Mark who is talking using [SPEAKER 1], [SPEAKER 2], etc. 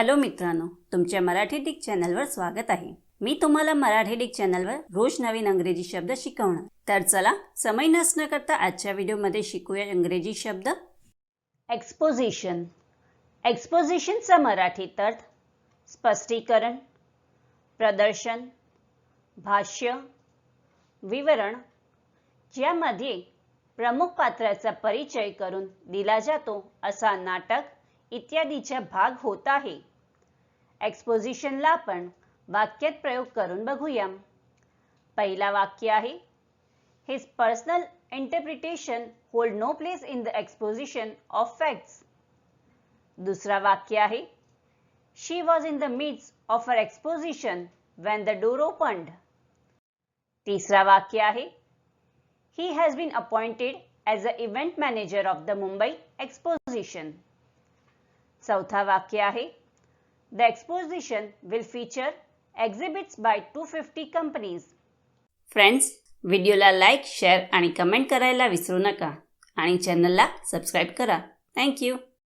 [SPEAKER 1] Hello मित्रांनो तुमच्या Marathi Dick चॅनलवर स्वागत आहे. मी तुम्हाला मराठी डिक चॅनलवर रोज नवीन अंग्रेजी शब्द शिकवणार. तर चला समय नसणं करता आजच्या व्हिडिओमध्ये शिकूया इंग्रजी शब्द. एक्सपोजिशन एक्सपोजिशनचा मराठीत अर्थ स्पष्टीकरण प्रदर्शन भाष्य विवरण ज्यामध्ये प्रमुख पात्राचा परिचय करून दिला जातो असा नाटक इत्यादीच्या भाग होत आहे. एक्सपोजिशनला आपण वाक्यात प्रयोग करून बघूया पहिला वाक्य आहे. His personal interpretation hold no place in the exposition of facts दुसरा वाक्य आहे. She was in the midst of her exposition when the door opened तिसरा वाक्य आहे. He has been appointed as a event manager of the Mumbai exposition चौथा वाक्य आहे. The exposition will feature exhibits by two fifty companies friends व्हिडिओला like share आणि comment करायला विसरू नका. आणि चॅनलला सबस्क्राईब करा. थँक्यू